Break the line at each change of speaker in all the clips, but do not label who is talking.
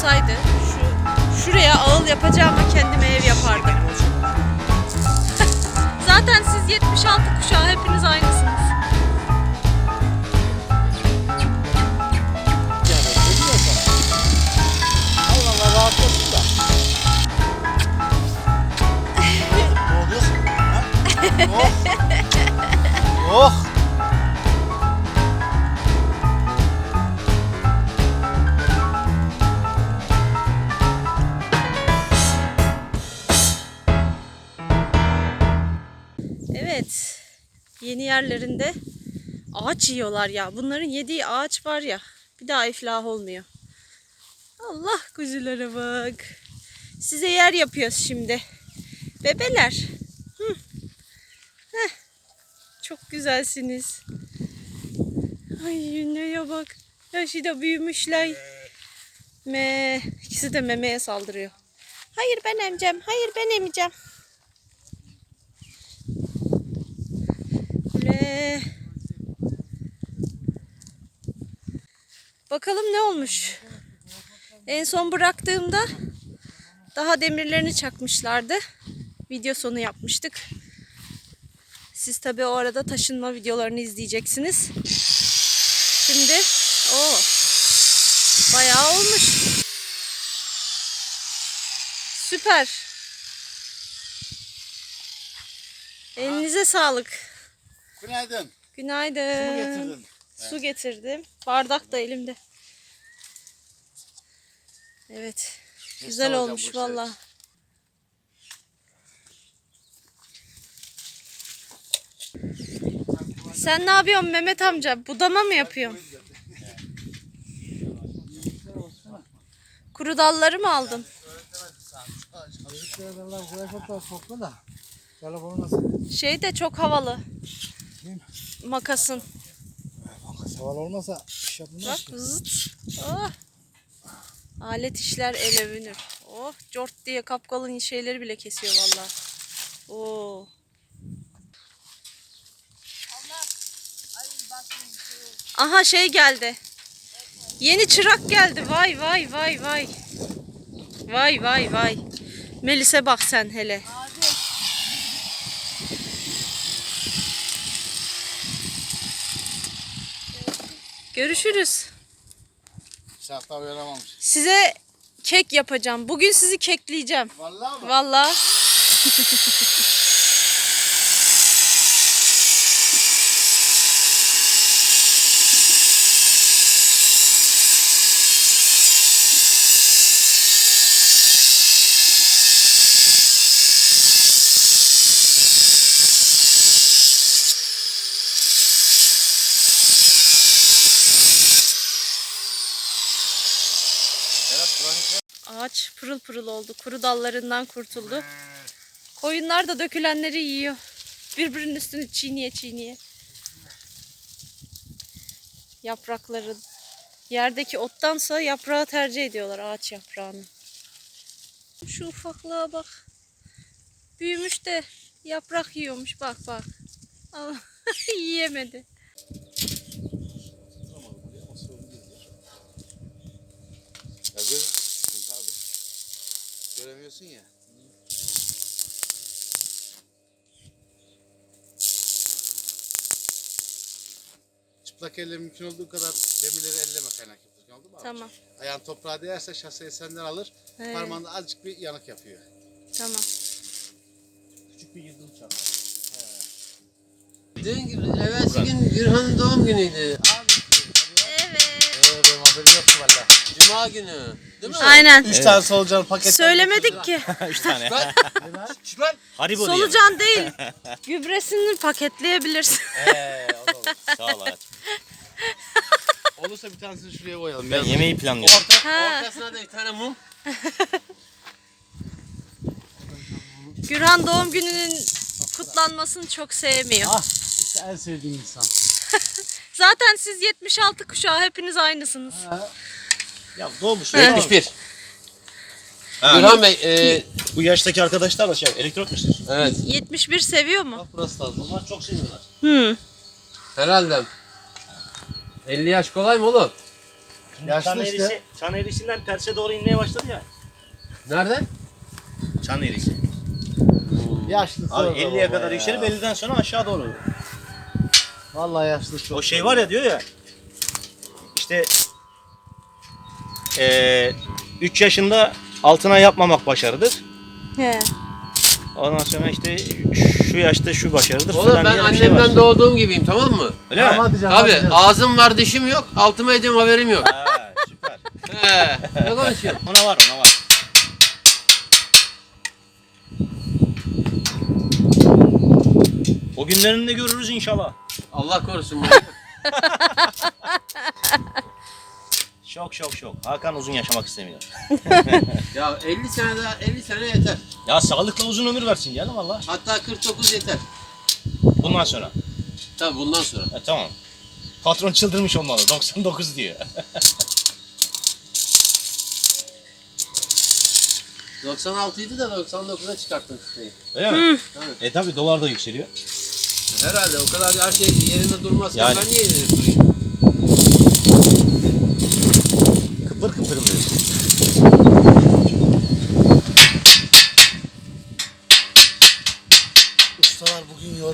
olsaydı şu şuraya ağıl yapacağıma kendime ev yapardım. Zaten siz 76 kuşağı hepiniz aynısınız.
Oh. oh.
Yeni yerlerinde ağaç yiyorlar ya. Bunların yediği ağaç var ya. Bir daha iflah olmuyor. Allah kuzulara bak. Size yer yapıyoruz şimdi. Bebeler. Hı. Heh. Çok güzelsiniz. Ay neye bak. Yaşı da büyümüşler. Me. İkisi de memeye saldırıyor. Hayır ben emeceğim. Hayır ben emeceğim. Bakalım ne olmuş. En son bıraktığımda daha demirlerini çakmışlardı. Video sonu yapmıştık. Siz tabii o arada taşınma videolarını izleyeceksiniz. Şimdi o bayağı olmuş. Süper. Elinize sağlık.
Günaydın.
Günaydın.
Su getirdin?
Su getirdim. Bardak da elimde. Evet. Güzel
alacağım
olmuş valla. Sen ne yapıyorsun Mehmet amca? Budama mı yapıyorsun? Kuru dalları mı aldın? Şey de çok havalı. Makasın.
Havalı olmasa iş yapılmaz
Bak zıt. Oh. Alet işler el övünür. Oh cort diye kapkalın şeyleri bile kesiyor valla. Oo. Aha şey geldi. Yeni çırak geldi. Vay vay vay vay. Vay vay vay. Melis'e bak sen hele. Görüşürüz.
Şartlar yaramamış.
Size kek yapacağım. Bugün sizi kekleyeceğim.
Vallahi mı?
Vallahi. Ağaç pırıl pırıl oldu. Kuru dallarından kurtuldu. Koyunlar da dökülenleri yiyor. Birbirinin üstünü çiğniye çiğniye. Yaprakları yerdeki ottansa yaprağı tercih ediyorlar ağaç yaprağını. Şu ufaklığa bak. Büyümüş de yaprak yiyormuş bak bak. Ama yiyemedi.
Ya gör, sıkıntı abi. Göremiyorsun ya. Çıplak elle mümkün olduğu kadar demirleri elleme kaynak yapıyorsun. Oldu mu abi?
Tamam.
Ayağın toprağa değerse şaseyi senden alır.
He.
Parmağında azıcık bir yanık yapıyor.
Tamam.
Küçük bir yıldız çarpar.
Dün evvelsi gün Gürhan'ın doğum günüydü. Abi,
Evet.
Ee, benim haberim yoktu valla.
Cuma günü. Değil mi?
Aynen.
Üç tane solucan paket.
Söylemedik ki.
Üç tane.
Çıkar.
Haribo diye.
Solucan değil. Gübresini paketleyebilirsin.
Ee, o da olur.
Sağ ol hayatım.
Olursa bir tanesini şuraya koyalım.
Ben yemeği planlıyorum.
Orta,
Ha.
ortasına da bir tane mum.
Gürhan doğum gününün kutlanmasını çok sevmiyor.
Ah işte en sevdiğim insan.
Zaten siz 76 kuşağı hepiniz aynısınız.
Ya doğmuş.
71.
Ha,
Gürhan Bey, e,
bu yaştaki arkadaşlar da şey elektrot istiyorsun?
evet
71 seviyor mu?
burası da lazım.
Bunlar çok seviyorlar.
Hı.
Herhalde. 50 yaş kolay mı oğlum?
Yaşlı
Çan
işte.
eğrisi, çan eğrisinden terse doğru inmeye başladı ya.
Nereden?
Çan eğrisi.
Yaşlı
Abi
sonra
50'ye
baba
kadar
ya.
yükselip 50'den sonra aşağı doğru.
Vallahi yaşlı çok.
O şey var ya diyor ya. İşte eee 3 yaşında altına yapmamak başarıdır.
He.
Ondan sonra işte şu yaşta şu başarıdır.
Oğlum
falan
ben
diye bir şey var.
annemden doğduğum gibiyim tamam mı?
Öyle mi?
Tamam, hadi canım,
Abi
canım.
ağzım var dişim yok. Altıma ediyorum haberim yok.
Ha, süper.
He. Ne konuşuyorsun?
Ona var ona var. O günlerini de görürüz inşallah.
Allah korusun.
Şok şok şok. Hakan uzun yaşamak istemiyor.
ya 50 sene daha 50 sene yeter.
Ya sağlıkla uzun ömür versin canım Allah.
Hatta 49 yeter.
Bundan sonra.
Tabii bundan sonra.
E, tamam. Patron çıldırmış olmalı. 99 diyor.
96 idi de 99'a çıkarttım siteyi.
Öyle mi?
Tabii.
E tabi dolar da yükseliyor.
Herhalde o kadar her şey yerinde durmazken
Yani.
ben niye yerinde durayım?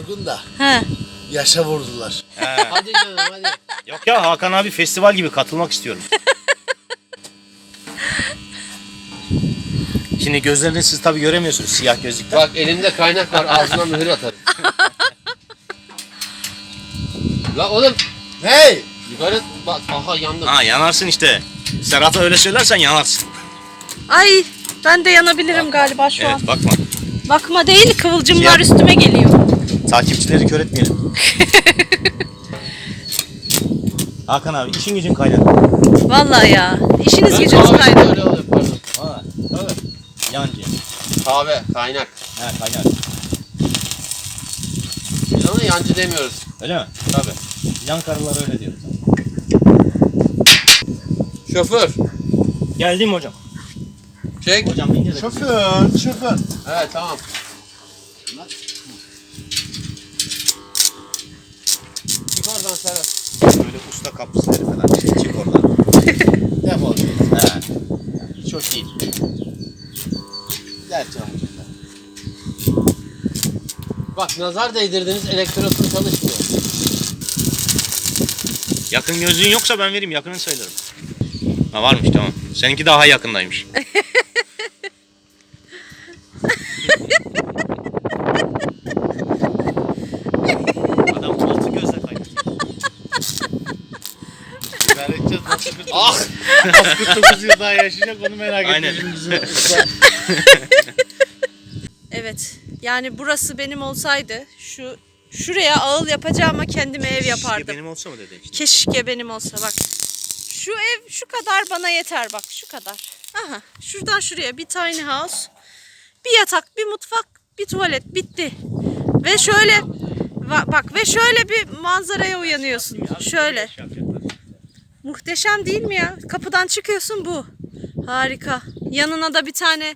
Yorgun da
He.
yaşa vurdular.
Hadi canım hadi.
Yok ya Hakan abi festival gibi katılmak istiyorum. Şimdi gözlerini siz tabi göremiyorsunuz siyah gözlükten.
Bak elimde kaynak var ağzına mühür atarım. La oğlum
Hey!
yukarı bak aha yandım.
Ha yanarsın işte. Serhat'a öyle söylersen yanarsın.
Ay ben de yanabilirim galiba şu an.
Evet bakma.
Bakma değil kıvılcımlar
Ya.
üstüme geliyor.
Takipçileri kör etmeyelim. Hakan abi işin gücün kaynak.
Vallahi ya. İşiniz
Ben
gücünüz
kahve
kaydı.
öyle oluyor, pardon.
Ha, tabii. Yancı.
Kahve, kaynak.
Ha kaynak.
Biz ona yancı demiyoruz.
Öyle mi? Tabii. Yan karılar öyle diyor.
Şoför.
Geldim hocam.
Çek.
Hocam ince de.
Şoför, şoför.
Evet tamam. Oradan Serhat.
Böyle usta kapısları falan. Çık oradan.
Defol.
He. Çok iyi.
Gel canım.
Bak nazar değdirdiniz elektrotun çalışmıyor.
Yakın gözlüğün yoksa ben vereyim. Yakının sayılırım. Ha varmış tamam. Seninki daha yakındaymış. Adam altı gözle kaynatıyor.
Ben edeceğiz nasıl 49,
Ah!
nasıl 49 yıl daha yaşayacak onu merak
Aynen.
ettim.
Evet. Yani burası benim olsaydı şu şuraya ağıl yapacağıma kendime ev yapardım.
Benim olsa mı dedi işte.
Keşke benim olsa bak. Şu ev şu kadar bana yeter bak şu kadar. Aha şuradan şuraya bir tiny house. Bir yatak, bir mutfak, bir tuvalet bitti. Ve şöyle bak ve şöyle bir manzaraya uyanıyorsun. Şöyle. Muhteşem değil mi ya? Kapıdan çıkıyorsun bu. Harika. Yanına da bir tane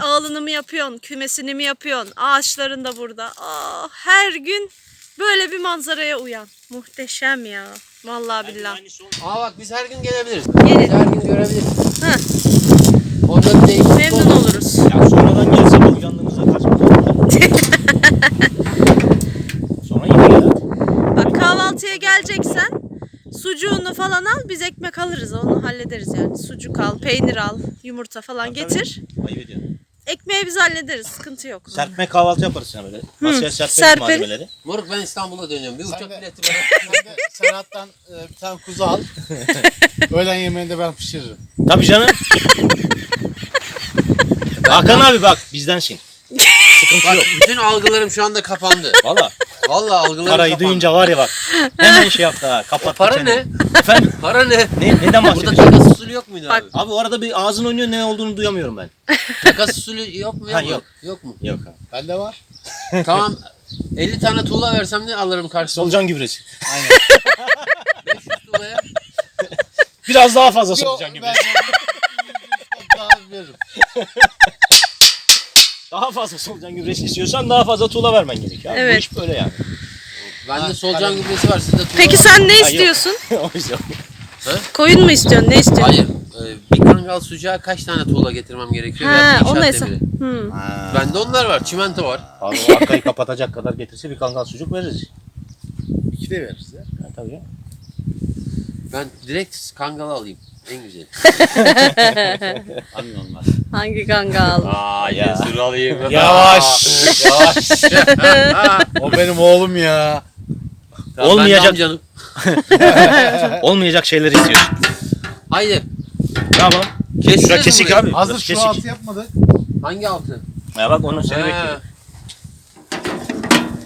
ağılını mı yapıyorsun, kümesini mi yapıyorsun? Ağaçların da burada. Aa, her gün böyle bir manzaraya uyan. Muhteşem ya. Vallahi billahi.
Aa bak biz her gün gelebiliriz.
Gelin.
Her gün görebiliriz.
Heh,
Onda bir değişiklik
memnun
olmaz.
oluruz.
Ya sonradan gel sabah uyandığımızda kaçmak Sonra yine gel.
Bak kahvaltıya geleceksen sucuğunu falan al biz ekmek alırız onu hallederiz yani. Sucuk al, peynir al, yumurta falan getir.
Ayıp ediyorsun.
Ekmeği biz hallederiz sıkıntı yok.
Serpme kahvaltı yaparız sana böyle. Masaya serperiz
serperiz.
malzemeleri.
Moruk ben İstanbul'a dönüyorum. Bir uçak
de-
bileti bana.
Sen de Serhat'tan e, bir tane kuzu al. Öğlen yemeğini de ben pişiririm.
Tabii canım. Hakan abi bak bizdensin. Sıkıntı
Bak
yok.
bütün algılarım şu anda kapandı.
Valla
Vallahi algılarım
parayı
kapandı.
duyunca var ya bak. Hemen şey yaptı ha. Kapattı
Para
çeneni.
ne?
Efendim?
Para ne?
Ne, neden
Burada
bahsediyorsun?
takas usulü yok muydu abi?
Abi o arada bir ağzın oynuyor ne olduğunu duyamıyorum ben.
Takas usulü yok mu?
Ha,
mu?
yok.
Yok mu?
Yok abi.
Bende var.
tamam. 50 tane tuğla versem ne alırım karşısına?
Solucan gübresi.
Aynen.
500 tuğlaya.
Biraz daha fazla
Yok,
solucan
ben
gübresi.
daha veririm.
Daha fazla solucan gübresi istiyorsan daha fazla tuğla vermen gerekiyor. Abi. Bu
Evet.
iş böyle yani.
Bende solucan gübresi var sizde tuğla
Peki
var.
sen ne istiyorsun?
o yüzden.
Ha?
Koyun mu istiyorsun? Ne istiyorsun?
Hayır. e, bir kangal sucuğa kaç tane tuğla getirmem gerekiyor?
Ha,
bir
o
inşaat
neyse.
demiri?
Hmm.
Bende onlar var. Çimento var.
Abi o arkayı kapatacak kadar getirse bir kangal sucuk veririz.
İki de veririz ya.
Ha, tabii.
Ben direkt kangalı alayım. En güzeli.
Anlı olmaz.
Hangi kangal?
Aa
ya.
cesur alayım.
Yavaş. Yavaş. o benim oğlum ya.
Tamam,
Olmayacak-
amcanım.
Olmayacak şeyleri istiyorsun.
Haydi. Keseceğiz
Şurada
mi
kesik
burayı?
abi.
Hazır
Burası
şu
kesik.
altı yapmadık.
Hangi altı?
Ya bak onu seni
Ha,
bekliyorum.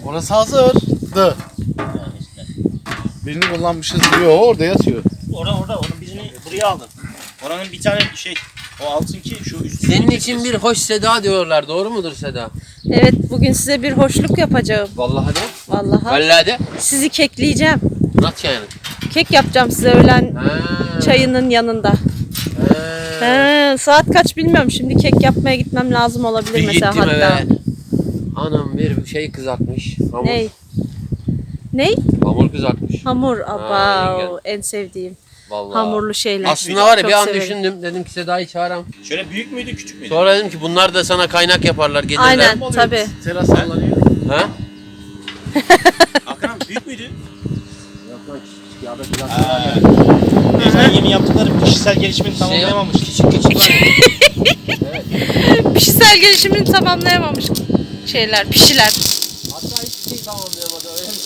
Orası hazırdı. Birini kullanmışız diyor. Orada yatıyor.
Orada orada onun birini buraya aldım. Oranın bir tane şey o altınki şu üstü.
Senin için bir hoş seda diyorlar. Doğru mudur Seda?
Evet bugün size bir hoşluk yapacağım.
Vallahi de.
Vallahi.
Vallahi de.
Sizi kekleyeceğim.
Nasıl yani?
Kek yapacağım size öğlen
Ha.
çayının yanında.
Ha.
He, saat kaç bilmiyorum. Şimdi kek yapmaya gitmem lazım olabilir
Bir
mesela
gittim
hatta.
eve. Anam bir şey kızartmış. Hamur.
Ney? Ney?
Hamur kızartmış.
Hamur.
Ha,
Abav. En sevdiğim.
Vallahi.
Hamurlu şeyler.
Aslında var ya
Çok
bir an
severim.
düşündüm. Dedim ki Seda'yı çağıram.
Şöyle büyük müydü küçük müydü?
Sonra dedim ki bunlar da sana kaynak yaparlar. Gelirler.
Aynen tabi.
Teras sallanıyor.
Ha?
Abi büyük müydü?
Yok lan ya da
Sen yeni yaptıkları kişisel gelişimini tamamlayamamış.
Küçük küçük var ya.
Pişisel gelişimini tamamlayamamış şeyler, pişiler.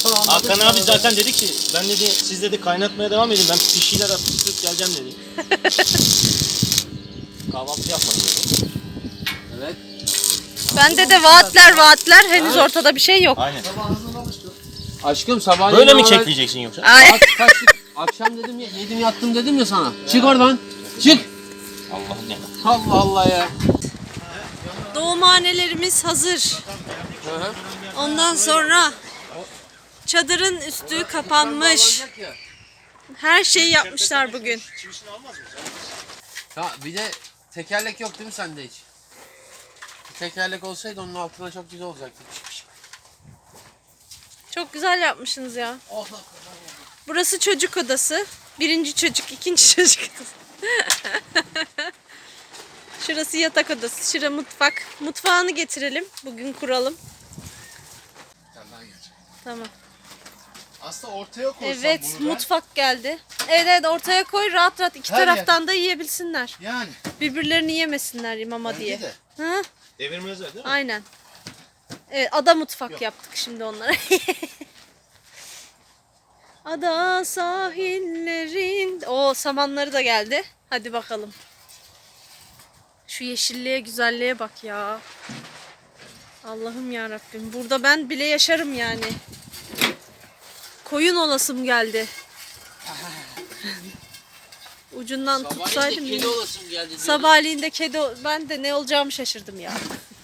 Bir tamamladı.
Hakan abi zaten dedi ki ben dedi siz dedi kaynatmaya devam edin ben pişiyle atıp geleceğim dedi. Kahvaltı yapmadı dedi.
Evet.
Bende de vaatler vaatler henüz ortada bir şey yok.
Aynen.
Aşkım sabahleyin
Böyle mi kekleyeceksin yoksa?
Ay.
Akşam dedim ya, yedim yattım dedim ya sana. Çık oradan. Çık.
Allah'ım ya.
Allah Allah ya.
Doğumhanelerimiz hazır.
Hı hı.
Ondan sonra çadırın üstü kapanmış.
Ya.
Her şeyi yapmışlar bugün.
Ha bir de tekerlek yok değil mi sende hiç? Bir tekerlek olsaydı onun altına çok güzel olacaktı.
Çok güzel yapmışsınız ya.
Oh,
Burası çocuk odası. Birinci çocuk, ikinci çocuk odası. Şurası yatak odası, şura mutfak. Mutfağını getirelim. Bugün kuralım. Tamam.
Aslında ortaya koysam
Evet,
bunu ben.
mutfak geldi. Evet, evet ortaya koy rahat rahat iki
Her yer.
taraftan da yiyebilsinler.
Yani.
Birbirlerini yemesinler imama
Bence
diye.
de.
Hı?
Devirmezler değil mi?
Aynen. Evet, ada mutfak yaptık şimdi onlara. ada sahillerin... O samanları da geldi. Hadi bakalım. Şu yeşilliğe, güzelliğe bak ya. Allah'ım ya Rabbim. Burada ben bile yaşarım yani. Koyun olasım geldi. Ucundan
Sabahleyin
tutsaydım.
de kedi olasım geldi.
Sabahleyin de kedi ben de ne olacağımı şaşırdım ya.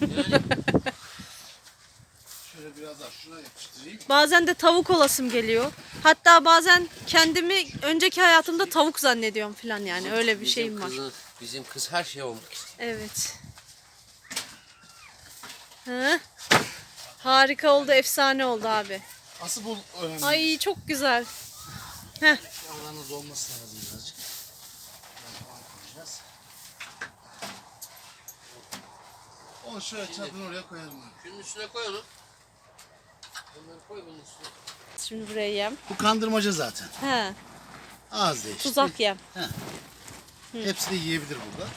Şöyle biraz daha şuna yapıştırayım.
Bazen de tavuk olasım geliyor. Hatta bazen kendimi önceki hayatımda tavuk zannediyorum falan yani öyle bir
Bizim
şeyim var.
kızın- bizim kız her şey olmak istiyor.
Evet. Hı? Harika oldu, efsane oldu abi.
Asıl bu önemli.
Ay çok güzel.
Aranız olması lazım birazcık. Onu şöyle çadırın oraya koyalım.
Şunun üstüne koy onu. Onları koy bunun üstüne.
Şimdi buraya yem.
Bu kandırmaca zaten.
He,
Az değişti.
tuzak yem.
Hepsi de yiyebilir burada.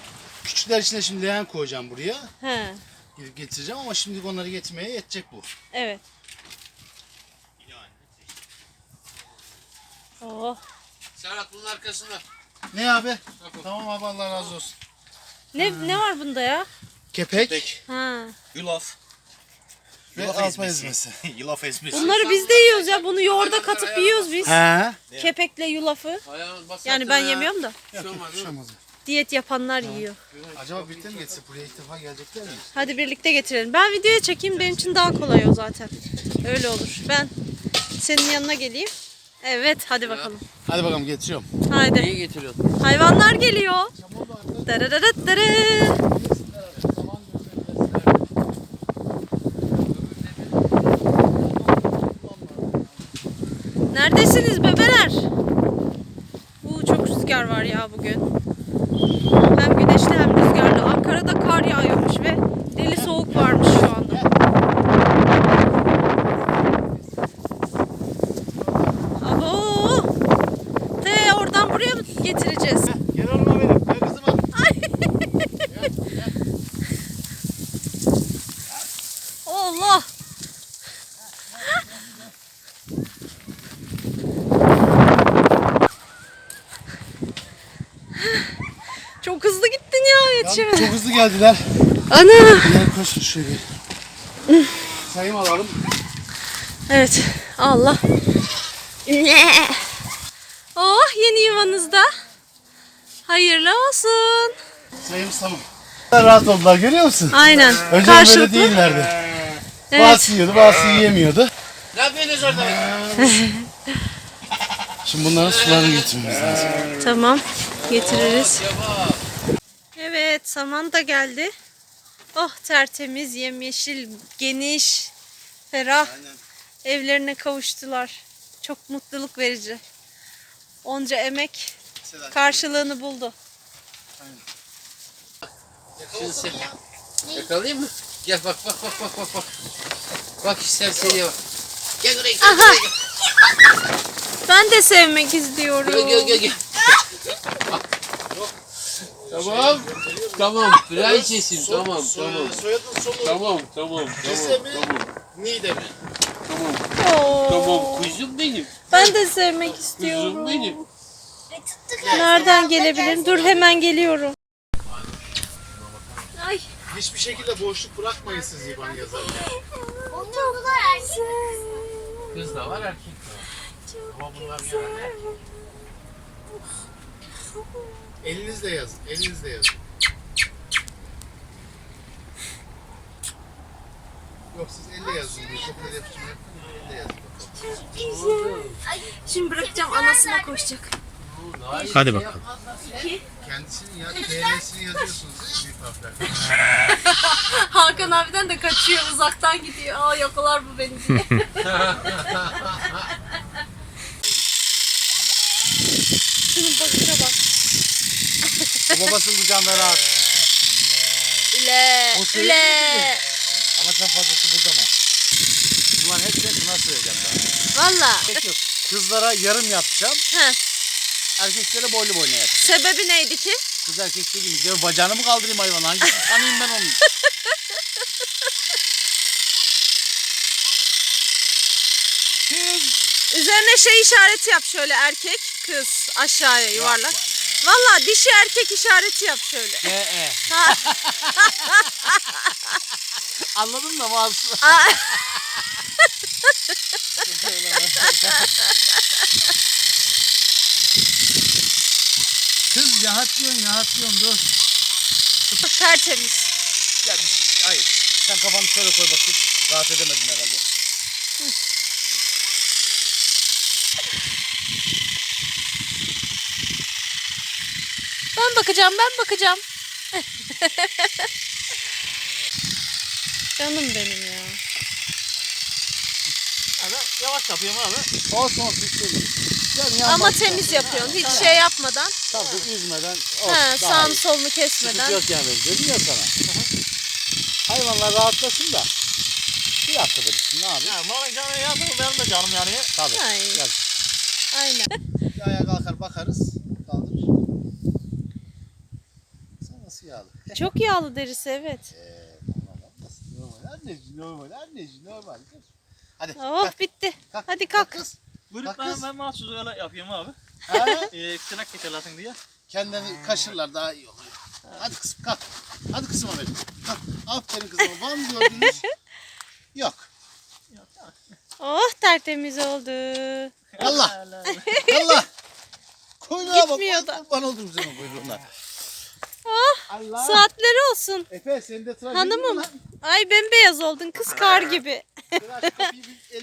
Küçükler için de şimdi leğen koyacağım buraya.
He,
Gidip getireceğim ama şimdilik onları getirmeye yetecek bu.
evet. Oh.
Serhat bunun arkasında.
Ne abi? Tamam abi Allah razı olsun.
Ne ne var bunda ya?
Kepek,
Peki.
Ha.
Yulaf.
ve
Yulaf ezmesi.
ezmesi.
Yulaf ezmesi.
Bunları biz de yiyoruz ya. Bunu yoğurda katıp yiyoruz biz.
He.
Kepekle yulafı.
Ayağını bas
Yani ben yemiyorum da.
Bir şey olmaz değil mi?
Diyet yapanlar yiyor.
Acaba birlikte mi geçse? Buraya ilk defa gelecekler mi?
Hadi birlikte getirelim. Ben videoya çekeyim. Benim için daha kolay o zaten. Öyle olur. Ben senin yanına geleyim. Evet hadi bakalım.
Hadi bakalım getiriyorum.
Haydi.
Neyi getiriyorsun?
Hayvanlar geliyor. Darararıt darı. Neredesiniz bebeler? Uu, çok rüzgar var ya bugün. Hem güneşli hem rüzgarlı. Ankara'da kar yağıyormuş ve deli soğuk varmış şu anda. Abo! Te oradan buraya mı getireceğiz?
Gel oğluma benim. Gel kızıma.
Allah! Çok hızlı gittin ya yetişemedin.
Çok hızlı geldiler.
Ana!
Gel koş şöyle. Sayım alalım.
Evet. Allah. Ne? Oh yeni yuvanızda. Hayırlı olsun.
Sayımız tamam. Rahat oldular görüyor musun?
Aynen.
Önce böyle
Karşılıklı.
değillerdi.
Evet.
Bazısı yiyordu, bazısı yiyemiyordu.
Ne yapıyorsunuz orada?
Şimdi bunların sularını getirmemiz lazım.
Tamam. Getiririz. Evet saman da geldi. Oh tertemiz, yemyeşil, geniş, ferah. Evlerine kavuştular. Çok mutluluk verici. Onca emek karşılığını buldu.
Şunu sen yakalayayım mı? Gel bak bak bak bak bak bak. Bak ister seni bak. Gel buraya gel.
Aha.
buraya gel.
Ben de sevmek istiyorum.
Gel gel gel. gel. tamam. Tamam. Prensesim. Tamam tamam.
Soyadın sonu
Tamam tamam tamam
mi?
tamam.
Nide mi?
Tamam.
Oo.
Tamam kuzum benim.
Ben de sevmek
Kuzum
istiyorum.
benim.
Nereden gelebilirim? Dur hemen geliyorum. Ay.
Hiçbir şekilde boşluk bırakmayın siz İban yazarken.
Onlar erkek.
Kız da var erkek de var. Ama bunlar genelde
Elinizle yazın, elinizle yazın. Yok siz elle yazın diye çok öyle yapıştırma yapmayın. Elle yazın.
Şimdi bırakacağım anasına koşacak.
Hadi bakalım.
Kendisini yaz, TL'sini yazıyorsunuz büyük harflerle.
Hakan abiden de kaçıyor uzaktan gidiyor. Aa yakalar bu beni diye. Şunun bakışa bak.
Babasının kucağında rahat.
Üle.
O
Üle.
Ama sen fazlası burada mı? Ulan hepsini kına söyleyeceğim daha.
Valla.
Yok. Kızlara yarım yapacağım.
Heh.
Erkeklere boylu boyuna yapacağım.
Sebebi neydi ki?
Kız erkek dediğim gibi bacağını mı kaldırayım hayvan? Hangisini tanıyayım ben onu? Kız.
Üzerine şey işareti yap şöyle erkek, kız aşağıya yuvarlak. Valla dişi erkek işareti yap şöyle.
E e.
Ha.
Anladın da bazı. Kız yahatlıyorsun yahatlıyorsun dur.
Tertemiz.
Ya, bir şey- hayır. Sen kafanı şöyle koy bakayım. Rahat edemedin herhalde.
Ben bakacağım, ben bakacağım. Canım benim ya.
Yavaş yapıyorum abi. Olsun olsun hiç şey değil. Yani yan
Ama temiz yapıyorsun. Hiç şey yapmadan.
Tabii üzmeden.
He,
olsun, daha
sağını
iyi.
solunu
Sıkıntı
kesmeden.
yok yani dedim ya sana. Hayvanlar rahatlasın da. Bir haftada bitsin ne abi?
Ya malın canı ya benim de canım yani.
Tabii.
Ay.
Gel.
Aynen.
Bir ayağa kalkar bakarız. Kaldır. Sen nasıl yağlı?
Çok yağlı derisi evet.
Normal anneciğim normal anneciğim normal. Hadi
Oh
kalk,
bitti.
kalk.
Hadi kalk.
kız.
Buyurun
Bak
ben,
kız.
ben mahsus öyle yapıyorum abi.
Ha?
Ee, tırnak diye.
Kendini kaşırlar daha iyi olur. Hadi kızım kalk. Hadi kızım benim. Kalk. Aferin kızıma. Var mı gördünüz? Yok.
Oh tertemiz oldu.
Allah. Allah. Kuyruğa bak.
Gitmiyor da.
Kurban oldum senin kuyruğuna. Allah.
saatleri olsun.
Efe senin de tıraş
Hanımım. Ay bembeyaz oldun kız kar gibi.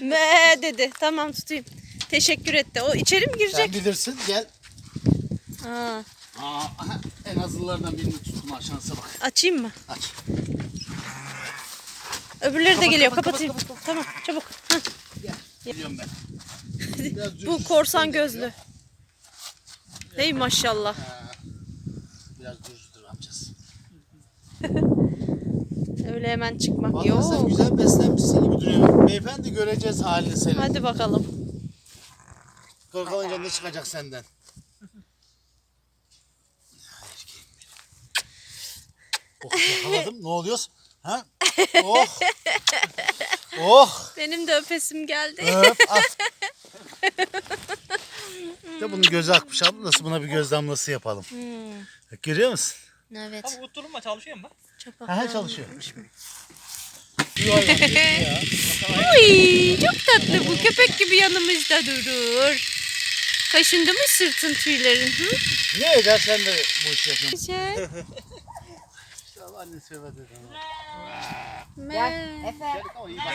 Me dedi. Tamam tutayım. Teşekkür etti. O içeri mi girecek?
Sen bilirsin gel. Aa, aha, en azılarından birini tuttum ha şansa bak.
açayım mı?
Aç.
Öbürleri de
Kapat,
geliyor.
kapat,
Kapatayım.
kapat, kapat.
Tamam çabuk. Hah,
Biliyorum ben.
Bu korsan gözlü. Hey maşallah.
Biraz düzdür
Öyle hemen çıkmak
Vallahi sen
yok.
güzel beslenmişsin gibi duruyor. Beyefendi göreceğiz halini senin.
Hadi bakalım.
Korkalınca ne çıkacak senden? Oh yakaladım. Ne oluyoruz? Ha? Oh. Oh.
Benim de öpesim geldi.
Öp at. De bunun gözü akmış abi. Nasıl buna bir göz damlası yapalım. Bak, Görüyor musun?
Evet.
Abi utturma çalışıyor mu?
Ha, ha çalışıyor.
Ay çok tatlı bu köpek gibi yanımızda durur. Kaşındı mı sırtın tüylerin? Hı?
Ne eder sen de bu işi yapıyorsun.
Güzel.
İnşallah anne sever dedim.
Me.
Ama iyi bak.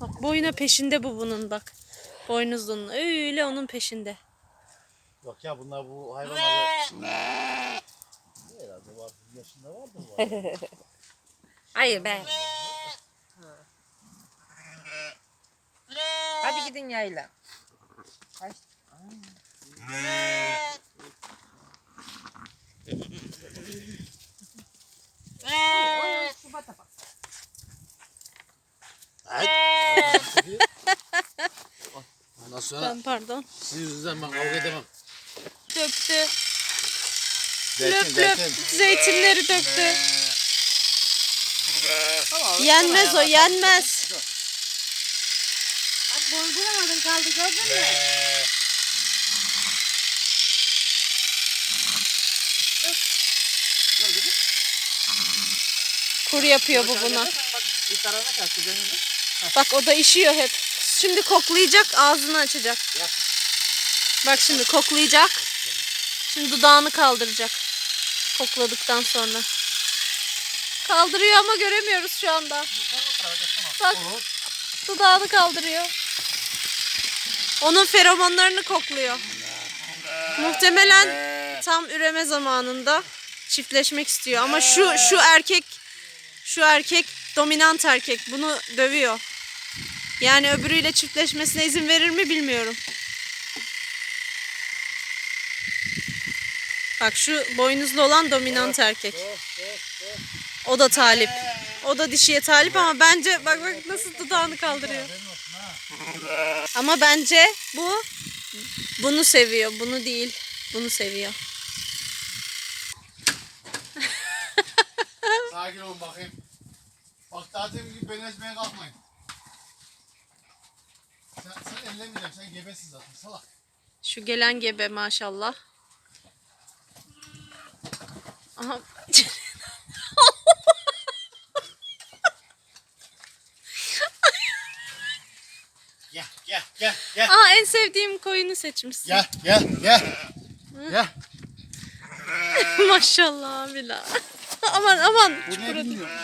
Bak boyuna peşinde bu bunun bak. Boynuzlu'nun öyle onun peşinde.
Yok ya bunlar bu hayvanları... Herhalde var. Yaşında vardır var.
Hayır be. Hadi gidin yayla. Ay. Oy, Şubat'a bak.
Ondan sonra
Ben pardon.
sizin yüzünüzden ben kavga edemem.
Döktü.
Zeytin,
Löp löp
zeytin.
zeytinleri döktü. Yenmez o yenmez.
Bak bozduramadın kaldı gördün mü?
Kuru yapıyor bu buna.
Bak
o da işiyor hep. Şimdi koklayacak ağzını açacak. Bak şimdi koklayacak. Şimdi dudağını kaldıracak. Kokladıktan sonra. Kaldırıyor ama göremiyoruz şu anda. Bak dudağını kaldırıyor. Onun feromonlarını kokluyor. Muhtemelen tam üreme zamanında çiftleşmek istiyor. Ama şu şu erkek şu erkek dominant erkek bunu dövüyor. Yani öbürüyle çiftleşmesine izin verir mi bilmiyorum. Bak şu boynuzlu olan dominant erkek. O da talip. O da dişiye talip ama bence bak bak nasıl dudağını kaldırıyor. Ama bence bu bunu seviyor. Bunu değil. Bunu seviyor.
Sakin olun bakayım. Bak daha demin gibi beni ezmeye kalkmayın. Sen, sen ellemeyeceğim. Sen gebesin zaten. Salak.
Şu gelen gebe maşallah. Aha.
Gel gel gel gel.
Aa en sevdiğim koyunu seçmişsin.
Gel gel gel. Gel.
Maşallah abiler. aman aman.
Bu ne bilmiyorum.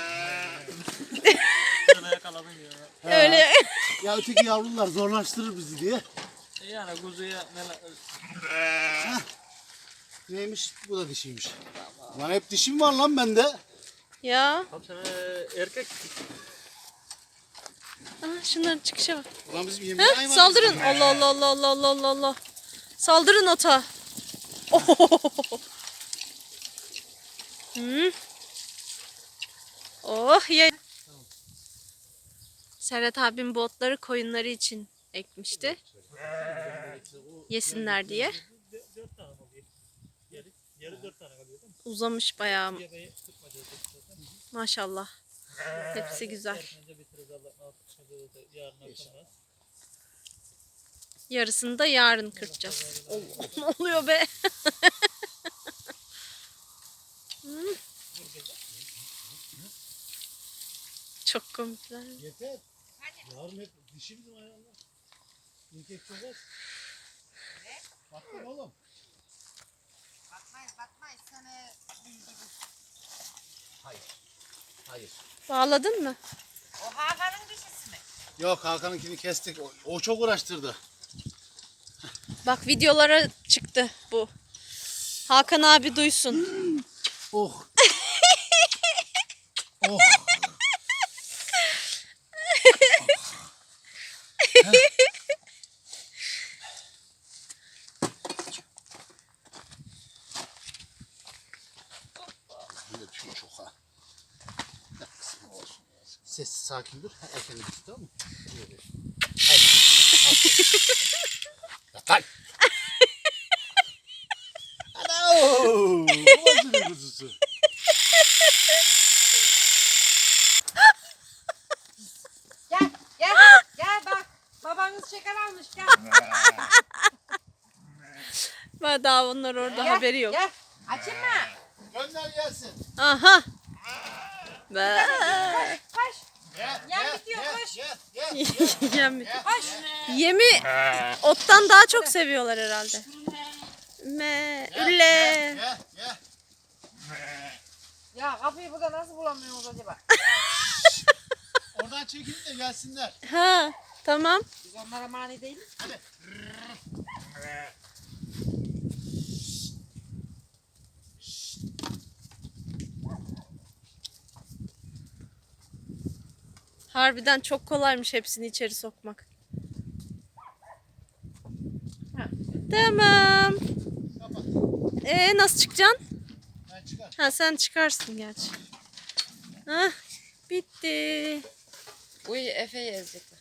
Ya.
Öyle.
Ya öteki yavrular zorlaştırır bizi diye.
Yani kuzuya neler...
Neymiş? Bu da dişiymiş. Lan hep dişim var lan bende.
ya.
Abi sen e, erkek
Aa, şunların çıkışa bak.
Ulan bizim yemeği
Heh,
hayvan.
saldırın. Allah Allah Allah Allah Allah Allah Allah. Saldırın ota. Hmm. Oh ye. Serhat abim bu otları koyunları için ekmişti. Yesinler diye.
Yeri dört tane kalıyor değil mi?
Uzamış bayağı. Maşallah. Hepsi güzel. Yarısını da yarın kırpacağız. Allah, ne oluyor be? Çok komikler.
Yeter. Yarın hep dişi bizim hayvanlar. Erkek çok az. Baktın oğlum.
Sana
Hayır. Hayır.
Bağladın mı?
o Hakan'ın dişisi mi?
Yok Hakan'ınkini kestik. O, o çok uğraştırdı.
Bak videolara çıktı bu. Hakan abi duysun.
Oh. oh. sessiz sakin dur. Erken de git tamam mı? Hadi. Yat lan. Ana! Babacının kuzusu.
Gel gel gel bak. Babanız şeker almış gel.
Ve daha onlar orada
Gel,
haberi yok.
Gel. Açayım mı?
Gönder gelsin.
Aha. Be.
Koş.
Gel,
Yan
gel,
gidiyor,
gel,
koş.
Gel, gel.
Yem-
Koş.
Yemi ottan daha çok seviyorlar herhalde. Me, ülle.
Ya kapıyı burada nasıl bulamıyoruz acaba?
Oradan çekilin de gelsinler.
Ha, tamam.
Biz onlara mani değiliz.
Harbiden çok kolaymış hepsini içeri sokmak. Tamam.
Kapat.
Ee nasıl çıkacaksın?
Ben çıkar.
Ha sen çıkarsın gerçi. Hah, bitti.
Uy Efe'yi ezecekler.